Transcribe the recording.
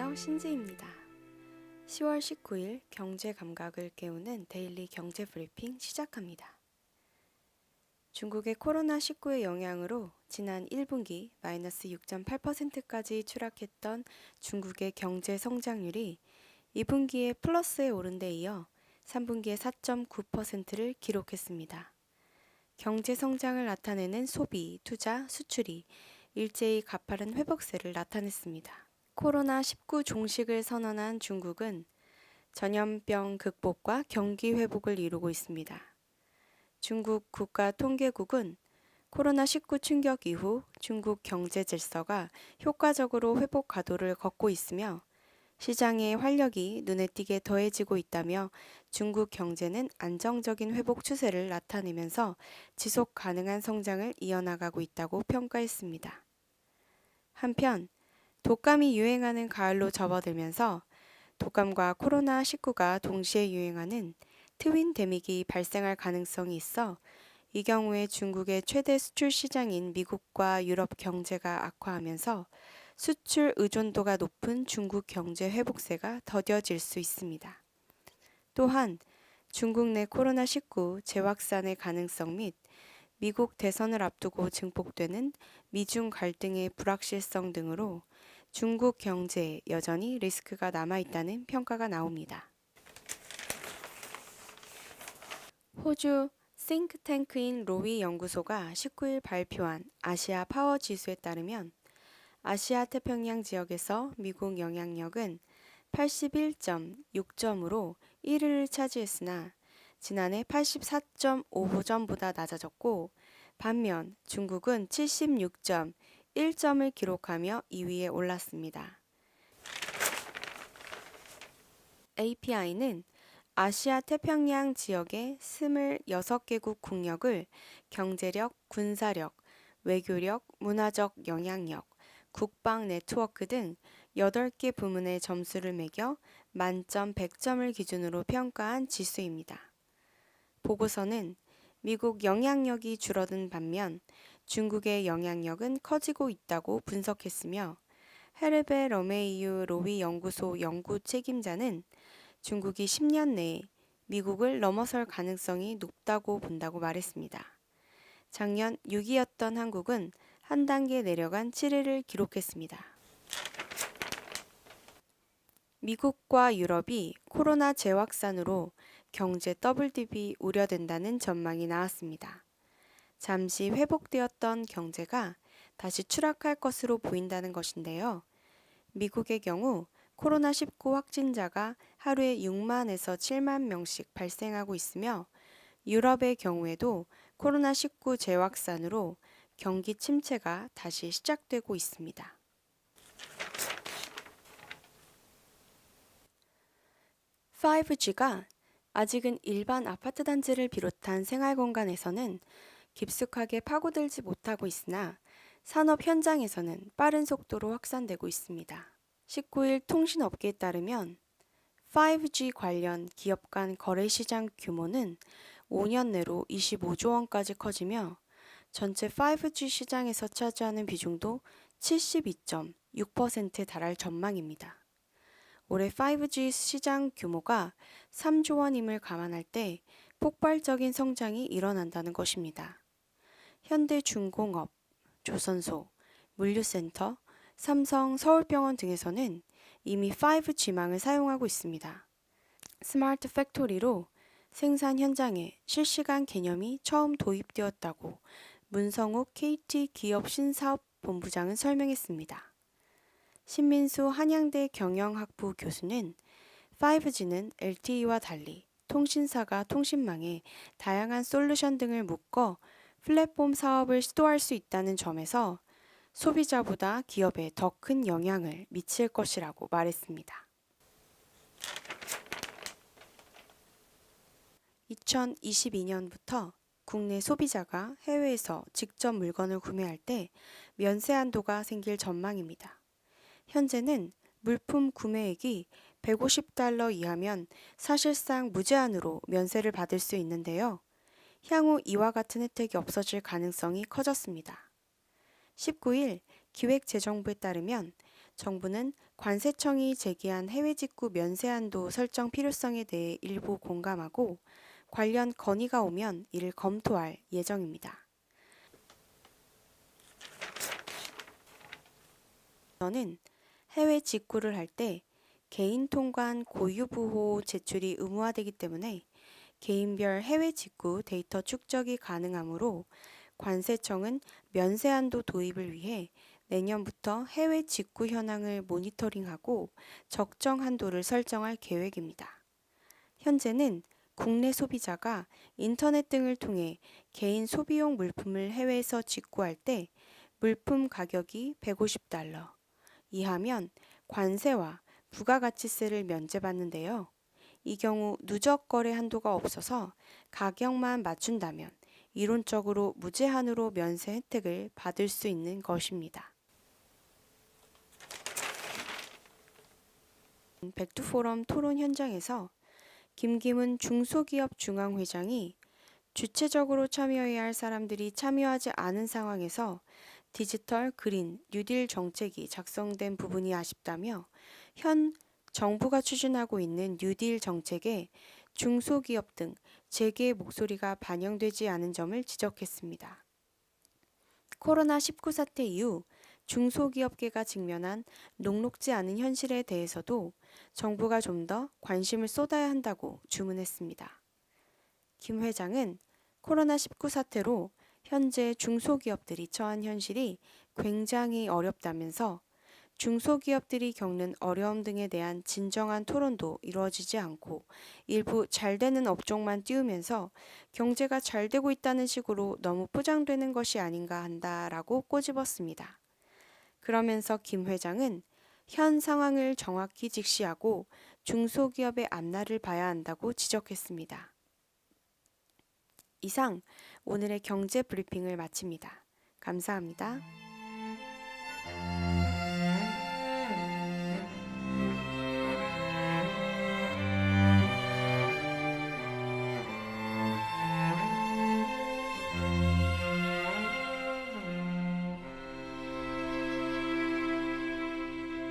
안녕하세요. 신지입니다. 10월 19일 경제 감각을 깨우는 데일리 경제 브리핑 시작합니다. 중국의 코로나19의 영향으로 지난 1분기 마이너스 6.8%까지 추락했던 중국의 경제 성장률이 2분기에 플러스에 오른 데 이어 3분기에 4.9%를 기록했습니다. 경제 성장을 나타내는 소비, 투자, 수출이 일제히 가파른 회복세를 나타냈습니다. 코로나19 종식을 선언한 중국은 전염병 극복과 경기 회복을 이루고 있습니다. 중국 국가통계국은 코로나19 충격 이후 중국 경제 질서가 효과적으로 회복 가도를 걷고 있으며 시장의 활력이 눈에 띄게 더해지고 있다며 중국 경제는 안정적인 회복 추세를 나타내면서 지속 가능한 성장을 이어나가고 있다고 평가했습니다. 한편 독감이 유행하는 가을로 접어들면서 독감과 코로나19가 동시에 유행하는 트윈 데믹이 발생할 가능성이 있어 이 경우에 중국의 최대 수출 시장인 미국과 유럽 경제가 악화하면서 수출 의존도가 높은 중국 경제 회복세가 더뎌질 수 있습니다. 또한 중국 내 코로나19 재확산의 가능성 및 미국 대선을 앞두고 증폭되는 미중 갈등의 불확실성 등으로 중국 경제에 여전히 리스크가 남아있다는 평가가 나옵니다. 호주 싱크탱크인 로위 연구소가 19일 발표한 아시아 파워 지수에 따르면 아시아 태평양 지역에서 미국 영향력은 81.6점으로 1위를 차지했으나 지난해 84.5점보다 낮아졌고 반면 중국은 76.1점을 기록하며 2위에 올랐습니다. API는 아시아 태평양 지역의 26개국 국력을 경제력, 군사력, 외교력, 문화적 영향력, 국방 네트워크 등 8개 부문의 점수를 매겨 만점 100점을 기준으로 평가한 지수입니다. 보고서는 미국 영향력이 줄어든 반면 중국의 영향력은 커지고 있다고 분석했으며 헤르베 러메이유 로위 연구소 연구 책임자는 중국이 10년 내에 미국을 넘어설 가능성이 높다고 본다고 말했습니다. 작년 6위였던 한국은 한 단계 내려간 7위를 기록했습니다. 미국과 유럽이 코로나 재확산으로 경제 더블 딥이 우려된다는 전망이 나왔습니다. 잠시 회복되었던 경제가 다시 추락할 것으로 보인다는 것인데요. 미국의 경우 코로나19 확진자가 하루에 6만에서 7만 명씩 발생하고 있으며 유럽의 경우에도 코로나19 재확산으로 경기 침체가 다시 시작되고 있습니다. 5G가 아직은 일반 아파트 단지를 비롯한 생활 공간에서는 깊숙하게 파고들지 못하고 있으나 산업 현장에서는 빠른 속도로 확산되고 있습니다. 19일 통신업계에 따르면 5G 관련 기업 간 거래 시장 규모는 5년 내로 25조 원까지 커지며 전체 5G 시장에서 차지하는 비중도 72.6%에 달할 전망입니다. 올해 5G 시장 규모가 3조 원임을 감안할 때 폭발적인 성장이 일어난다는 것입니다. 현대중공업, 조선소, 물류센터, 삼성, 서울병원 등에서는 이미 5G망을 사용하고 있습니다. 스마트 팩토리로 생산 현장에 실시간 개념이 처음 도입되었다고 문성욱 KT 기업 신사업 본부장은 설명했습니다. 신민수 한양대 경영학부 교수는 5G는 LTE와 달리 통신사가 통신망에 다양한 솔루션 등을 묶어 플랫폼 사업을 시도할 수 있다는 점에서 소비자보다 기업에 더 큰 영향을 미칠 것이라고 말했습니다. 2022년부터 국내 소비자가 해외에서 직접 물건을 구매할 때 면세 한도가 생길 전망입니다. 현재는 물품 구매액이 150달러 이하면 사실상 무제한으로 면세를 받을 수 있는데요. 향후 이와 같은 혜택이 없어질 가능성이 커졌습니다. 19일 기획재정부에 따르면 정부는 관세청이 제기한 해외 직구 면세 한도 설정 필요성에 대해 일부 공감하고 관련 건의가 오면 이를 검토할 예정입니다. 저는 해외 직구를 할 때 개인 통관 고유 부호 제출이 의무화되기 때문에 개인별 해외 직구 데이터 축적이 가능하므로 관세청은 면세 한도 도입을 위해 내년부터 해외 직구 현황을 모니터링하고 적정 한도를 설정할 계획입니다. 현재는 국내 소비자가 인터넷 등을 통해 개인 소비용 물품을 해외에서 직구할 때 물품 가격이 150달러 이하면 관세와 부가가치세를 면제받는데요. 이 경우 누적 거래 한도가 없어서 가격만 맞춘다면 이론적으로 무제한으로 면세 혜택을 받을 수 있는 것입니다. 백두포럼 토론 현장에서 김기문 중소기업 중앙회장이 주체적으로 참여해야 할 사람들이 참여하지 않은 상황에서 디지털 그린 뉴딜 정책이 작성된 부분이 아쉽다며 현 정부가 추진하고 있는 뉴딜 정책에 중소기업 등 재계의 목소리가 반영되지 않은 점을 지적했습니다. 코로나19 사태 이후 중소기업계가 직면한 녹록지 않은 현실에 대해서도 정부가 좀 더 관심을 쏟아야 한다고 주문했습니다. 김 회장은 코로나19 사태로 현재 중소기업들이 처한 현실이 굉장히 어렵다면서 중소기업들이 겪는 어려움 등에 대한 진정한 토론도 이루어지지 않고 일부 잘 되는 업종만 띄우면서 경제가 잘 되고 있다는 식으로 너무 포장되는 것이 아닌가 한다라고 꼬집었습니다. 그러면서 김 회장은 현 상황을 정확히 직시하고 중소기업의 앞날을 봐야 한다고 지적했습니다. 이상 오늘의 경제 브리핑을 마칩니다. 감사합니다.